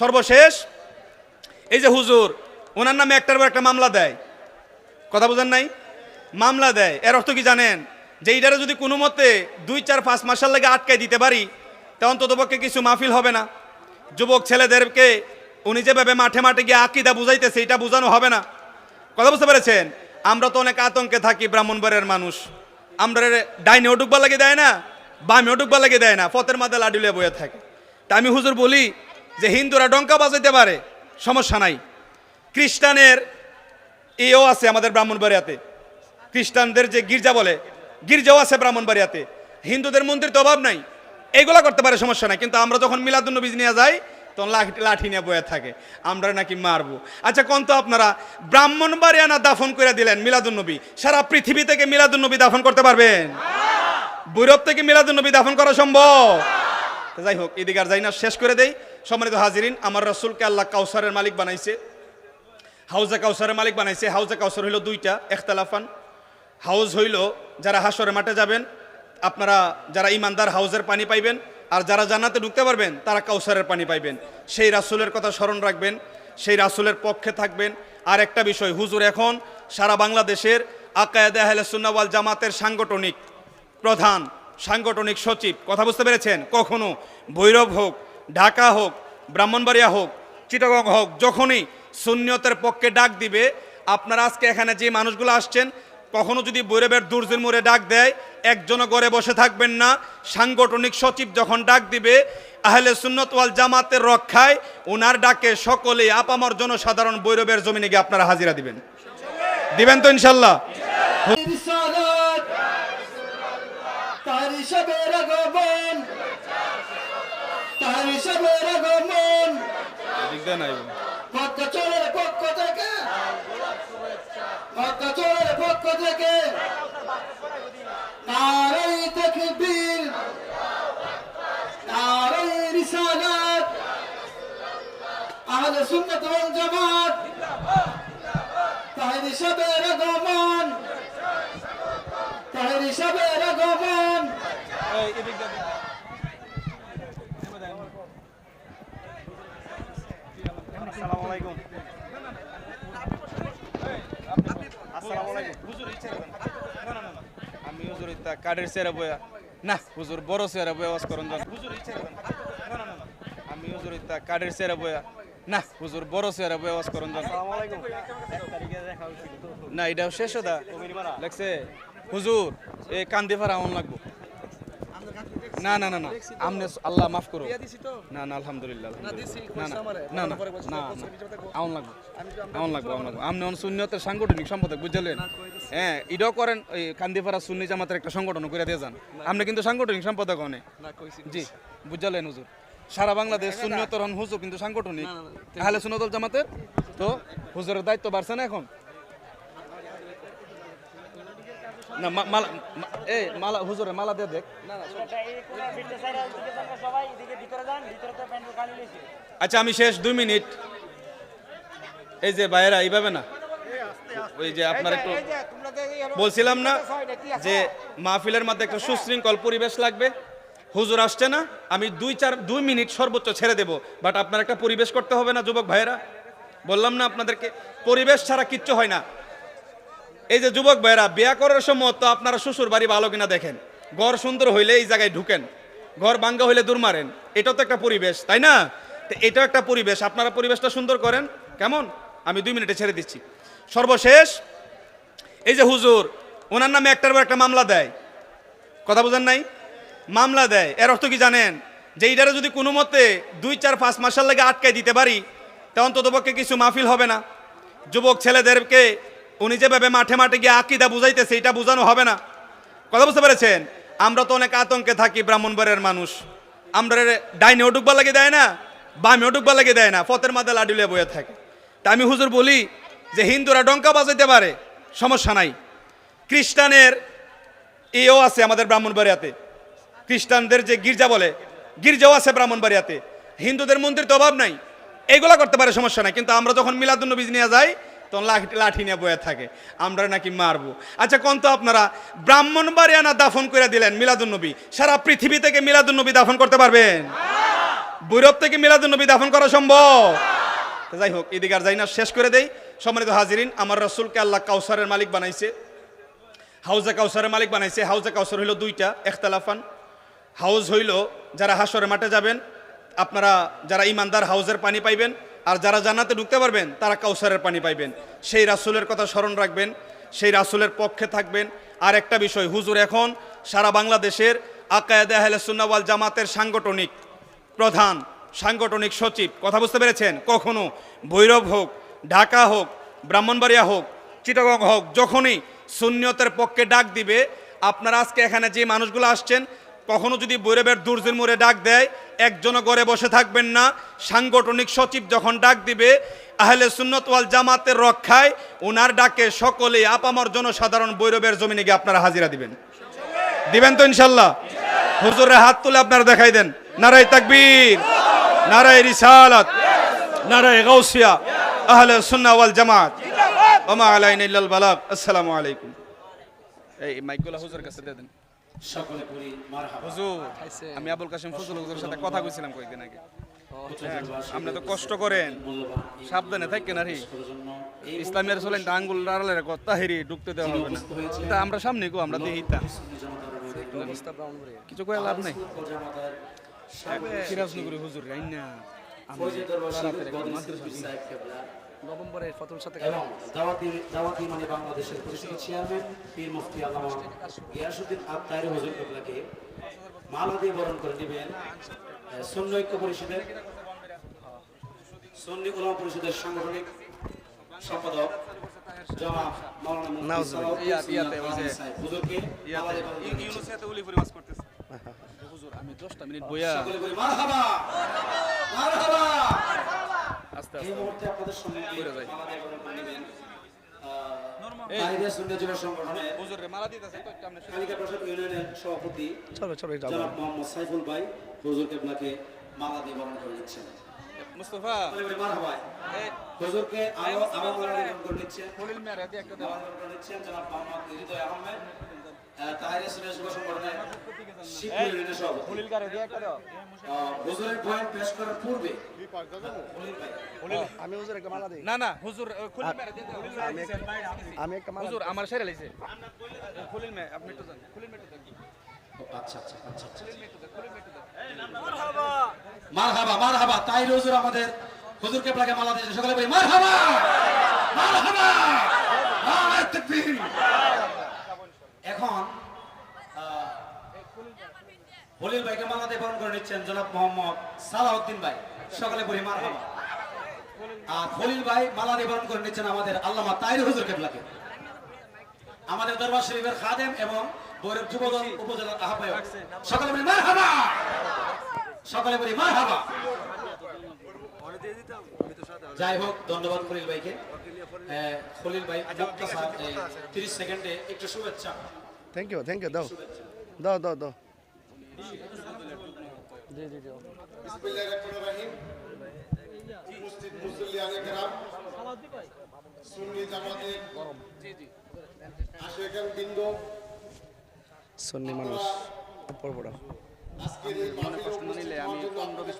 সর্বশেষ, এই যে হুজুর, ওনার নামে একটার পর একটা মামলা দেয়। কথা বোঝেন নাই? মামলা দেয়। এর অর্থ কি জানেন? যে এইটারে যদি কোনো মতে দুই, চার, পাঁচ মাসের লাগে আটকায় দিতে পারি, তা অন্ততপক্ষে কিছু মাহফিল হবে না। যুবক ছেলেদেরকে উনি যেভাবে মাঠে মাঠে গিয়ে আকিদা বুঝাইতেছে, এটা বোঝানো হবে না। কথা বুঝতে পেরেছেন? আমরা তো অনেক আতঙ্কে থাকি ব্রাহ্মণবাড়িয়ার মানুষ। আমরা ডাইনে ওটুকবা লাগে দেয় না বামে ওটুকবা লাগে দেয় না, ফতের মাথা লাডুলে বয়ে থাকে। তা আমি হুজুর বলি যে হিন্দুরা ডঙ্কা বাজাইতে পারে, সমস্যা নাই। খ্রিস্টানের এও আছে আমাদের ব্রাহ্মণবাড়িয়াতে। খ্রিস্টানদের যে গির্জা বলে, গির্জাও আছে ব্রাহ্মণবাড়িয়াতে। হিন্দুদের মন্দির তো অভাব নাই। এগুলা করতে পারে সমস্যা নাই, কিন্তু আমরা যখন মিলাদুন্নবীজ নিয়ে যাই, তখন লাঠি লাঠি নিয়ে বয়ে থাকে। আমরা নাকি মারবো। আচ্ছা কোন তো আপনারা, ব্রাহ্মণবাড়িয়ানা দাফন করে দিলেন মিলাদুন্নবী। সারা পৃথিবী থেকে মিলাদুন্নবী দাফন করতে পারবেন। বৈরব থেকে মিলাদুন্নবী দাফন করা সম্ভব। যাই হোক, এদিকে আর যাই না, শেষ করে দেই। সম্মানিত হাজিরিন, আমার রসুলকে আল্লাহ কাউসারের মালিক বানাইছে। হাউজা কাউসারের মালিক বানাইছে। হাউজা কাউসার হইল দুইটা একতলাফান হাউজ হইল যারা হাসরের মাঠে যাবেন, আপনারা যারা ইমানদার হাউজের পানি পাইবেন, আর যারা জান্নাতে ঢুকতে পারবেন, তারা কাউসারের পানি পাইবেন। সেই রাসুলের কথা স্মরণ রাখবেন, সেই রাসুলের পক্ষে থাকবেন। আর একটা বিষয়, হুজুর এখন সারা বাংলাদেশের আকায়দে আহলে সুন্নাওয়াল জামাতের সাংগঠনিক প্রধান, সাংগঠনিক সচিব। কথা বুঝতে পেরেছেন? কখনো ভৈরব হোক, ঢাকা হোক ব্রাহ্মণবাড়িয়া হোক, চিটাগং হোক, যখনই সুন্নিয়তের পক্ষে ডাক দিবে, আপনারা আজকে এখানে যে মানুষগুলো আসছেন, কখনো যদি বৈরবের দুর্জের মোড়ে ডাক দেয়, একজনও ঘরে বসে থাকবেন না। সাংগঠনিক সচিব যখন ডাক দিবে, আহলে সুন্নত ওয়াল জামাতের রক্ষায় ওনার ডাকে সকলে আপামর জনসাধারণ বৈরবের জমিনে গিয়ে আপনারা হাজিরা দিবেন। দিবেন তো ইনশাল্লাহ? তার হিসাবের আগমন। তার হিসাবের আগমন। পক্ষ চোরের পক্ষ থেকে পক্ষ চোরের পক্ষ থেকে তারাই তাকবীর তারাই রিসালাত। আহলে সুন্নাত ওয়াল জামাত তার হিসাবের আগমন তার হিসাবের আগমন আমি হুজুর ইতা চেয়ারে বয়া। না হুজুর বড় চেয়ারে বয়া ওয়াজ করুন যান। হুজুর ইচ্ছা না না না না আমি হুজুর ইতা চেয়ারে বয়া। না হুজুর বড় চেয়ারে বয়া ওয়াজ করুন না এটাও শেষ দা লাগছে হুজুর এই কান্দি ফারা লাগবো। না না না না। আমনে আল্লাহ মাফ করো না না আলহামদুলিল্লাহ। না না না না আমন লাগবো আমন লাগবো আমন লাগবো। আমনে অন শূন্যতের সাংগঠনিক সম্পাদক বুঝলেন? হ্যাঁ এটাও করেন ওই কান্দিপাড়া সুন্নি জামাতের একটা সংগঠন করে দিয়ে যান। আপনি কিন্তু সাংগঠনিক সম্পাদক অনেক জি বুঝলেন হুজুর? সারা বাংলাদেশ শূন্যতর হন হুজুর কিন্তু সাংগঠনিক। তাহলে সুন্নতল জামাতের? তো হুজুরের দায়িত্ব বাড়ছে না এখন? না মালা এই মালা হুজুরের মালা দিয়ে দেখ। আচ্ছা আমি শেষ দুই মিনিট। এই যে বাইরা এইভাবে না? ওই যে আপনার একটু বলছিলাম না যে মাহফিলের মধ্যে একটা সুশৃঙ্খল পরিবেশ লাগবে। হুজুর আসছে না আমি দুই চার দুই মিনিট সর্বোচ্চ ছেড়ে দেব। বাট আপনার একটা পরিবেশ করতে হবে না যুবক ভাইয়েরা? বললাম না আপনাদেরকে পরিবেশ ছাড়া কিচ্ছু হয় না। এই যে যুবক ভাইয়েরা, বিয়া করার সময় তো আপনারা শ্বশুর বাড়ি ভালো কিনা দেখেন। ঘর সুন্দর হইলে এই জায়গায় ঢুকেন। ঘর বাঙ্গা হইলে দূর মারেন। এটাও তো একটা পরিবেশ, তাই না? তো এটাও একটা পরিবেশ। আপনারা পরিবেশটা সুন্দর করেন। কেমন? আমি দুই মিনিটে ছেড়ে দিচ্ছি। সর্বশেষ, এই যে হুজুর, ওনার নামে একটার পর একটা মামলা দেয়। কথা বোঝেন নাই? মামলা দেয়। এর অর্থ কি জানেন? যে এইটারে যদি কোনো মতে দুই, চার, পাঁচ মাসের লাগে আটকায় দিতে পারি, তা অন্ততপক্ষে কিছু মাহফিল হবে না। যুবক ছেলেদেরকে উনি যেভাবে মাঠে মাঠে গিয়ে আকিদা বুঝাইতেছে, এটা বোঝানো হবে না। কথা বুঝতে পেরেছেন? আমরা তো অনেক আতঙ্কে থাকি, ব্রাহ্মণবাড়িয়ার মানুষ। আমরা ডাইনে ওটুকবা লাগে দেয় না বামে ওটুকবা লাগে দেয় না, ফতের মাথা লাডুলে বয়ে থাকে। তা আমি হুজুর বলি যে হিন্দুরা ডঙ্কা বাজাইতে পারে, সমস্যা নাই। খ্রিস্টানের এও আছে আমাদের ব্রাহ্মণবাড়িয়াতে। খ্রিস্টানদের যে গির্জা বলে, গির্জাও আছে ব্রাহ্মণবাড়িয়াতে। হিন্দুদের মন্দির তো অভাব নাই, এগুলা করতে পারে সমস্যা নাই। কিন্তু আমরা যখন মিলাদুন্নবীজ নিয়ে যাই তখন লাঠি লাঠি নিয়ে বয়ে থাকে। আমরা নাকি মারবো। আচ্ছা কোন তো আপনারা ব্রাহ্মণবাড়িয়ানা দাফন করে দিলেন মিলাদুন্নবী সারা পৃথিবী থেকে মিলাদুন্নবী দাফন করতে পারবেন? বৈরব থেকে মিলাদুল নবী দাফন করা সম্ভব? যাই হোক, এদিকে আর যাই না, শেষ করে দেই। সম্মানিত হাজিরিন, আমার রসুলকে আল্লাহ কাউসারের মালিক বানাইছে। হাউজে কাউসারের মালিক বানাইছে। হাউজে কাউসার হইল দুইটা একতলাফান হাউজ হইল যারা হাসরের মাঠে যাবেন, আপনারা যারা ইমানদার হাউজের পানি পাইবেন আর যারা জান্নাতে ঢুকতে পারবেন, তারা কাউসারের পানি পাইবেন। সেই রাসুলের কথা স্মরণ রাখবেন, সেই রাসুলের পক্ষে থাকবেন। আর একটা বিষয়, হুজুর এখন সারা বাংলাদেশের আকায়দে আহলে সুন্নাওয়াল জামাতের সাংগঠনিক প্রধান, সাংগঠনিক সচিব। কথা বুঝতে পেরেছেন? কখনো ভৈরব হোক, ঢাকা হোক, ব্রাহ্মণবাড়িয়া হোক, চিটাগং হোক, যখনই সুন্নিয়তের পক্ষে ডাক দিবে, আপনারা আজকে এখানে যে মানুষগুলো আসছেন, কখনো যদি বৈরবের দুর্জির মোড়ে ডাক দেয় একজনও ঘরে বসে থাকবেন না। সাংগঠনিক সচিব যখন ডাক দিবে, আহলে সুন্নত ওয়াল জামাতের রক্ষায় ওনার ডাকে সকলেই আপামর জনসাধারণ বৈরবের জমিনে গিয়ে আপনারা হাজিরা দিবেন। দিবেন তো ইনশাল্লাহ? হুজুরের হাত তুলে আপনারা দেখাই দেন। নারায় তাকবীর, নারায় রিসালাত, নারায় গাউসিয়া, আহলে সুন্নাহ ওয়াল জামাত। ওমা আলাইনা ইল্লাল আসসালামু আলাইকুম। এই মাইকগুলো হুজুর কাছে দিয়ে দেন। সকলে করি মারহাবা। হুজুর আমি আবুল কাশিম ফজল হুজুরের সাথে কথা কইছিলাম কয়েকদিন আগে। আপনি তো কষ্ট করেন। সাবধানে থাকেন আরে ইসলামের চলেন আঙ্গুল কথা হেরি ঢুকতে দেওয়া হবে না। তা আমরা সামনে গো আমরা তা। কিছু কয়ে লাভ নাই। সিরাজনগরী হুজুর রাই না নভেম্বরের প্রথম সাথে এবং দাওয়াতি দাওয়াতি মানে বাংলাদেশের পরিচিত চেয়ারম্যান পীর মুফতি আল্লামা গিয়াসুদ্দিন আত্মারি হুজুর কেবলাকে মালা দিয়ে বরণ করে নেবেন। সন্ন্য ঐক্য পরিষদের সন্নি উলামা পরিষদের সাংগঠনিক সম্পাদক জনাব মাওলানা মুফতি সালাউদ্দিন ইয়াতে, ইয়াতে, ওই যে- হুজুরকে মালা দিয়ে বরণ করে নিচ্ছেন। ইউনুসিয়াতে উলি পরি করতেছে। হুজুর আমি 10টা মিনিট বইয়া সকলে বলি মারহাবা! মারহাবা! আস্তে আস্তে এই মুহূর্তে আপনাদের সঙ্গে করে যাই। বাইরে সুন্নি যুব সংগঠনের হুজুর রে মালা দিতেছে তো একটু কালিকা প্রসাদ ইউনিয়নের সভাপতি চলো চলো এটা জনাব মোহাম্মদ সাইফুল ভাই হুজুর কেবলাকে মালা দিয়ে বরণ করে নিচ্ছেন মুস্তাফা। মারহাবা। হুজুরকে আরও আরও মালা দিয়ে বরণ করে নিচ্ছেন খলিল মিয়া রে একটা দেওয়া বরণ করে নিচ্ছেন জনাব মোহাম্মদ হৃদয় আহমেদ। তাহিরে সুন্নি যুব সংগঠনের শিবপুর ইউনিয়নের সভাপতি। খলিল গারে দিয়ে একটা আহ, হুজুরের পয়েন্ট পেশ করার পূর্বে। আমি হুজুর একটা মালা দিই। না না হুজুর আহ, খলিল মিয়া রে দিয়ে দেওয়া আমি একটা মালা হুজুর আমার সেরে লাইছে। খলিল মিয়া আপনি একটু যান খলিল মিয়া একটু যান আচ্ছা আচ্ছা আচ্ছা আচ্ছা। মারহাবা। মারহাবা তাই হুজুর আমাদের হুজুর কেবলাকে মালা দিয়েছে। সকালে বলি মারহাবা! মারহাবা! নারায়ে তাকবীর এখন আহ, হলিল ভাইকে মালা দিয়ে বরণ করে নিচ্ছেন জনাব মোহাম্মদ সালাউদ্দিন ভাই। সকালে বলি মারহাবা। আর খলিল ভাই মালা দিয়ে বরণ করে নিচ্ছেন আমাদের আল্লামা তাইর হুজুর কেবলাকে। আমাদের দরবার শরীফের খাদেম এবং বৈরব যুবদল উপজেলার আহ্বায়ক। সকালে বলি মারহাবা। সকালে বলি মারহাবা। যাই হোক ধন্যবাদ খলিল ভাইকে। খলিল ভাই 30 সেকেন্ডে একটু শুভেচ্ছা। থ্যাংক ইউ থ্যাংক ইউ দাও। দাও দাও দাও। জি জি জি বিসমিল্লাহিররহমানিররহিম উপস্থিত মুসল্লিয়ানে কেরাম সুন্নি জামাতের আশেকান বৃন্দ সুন্নি মানুষ, পড়ব আজকের এই মাহফিলে হওয়ার জন্য আপনাদের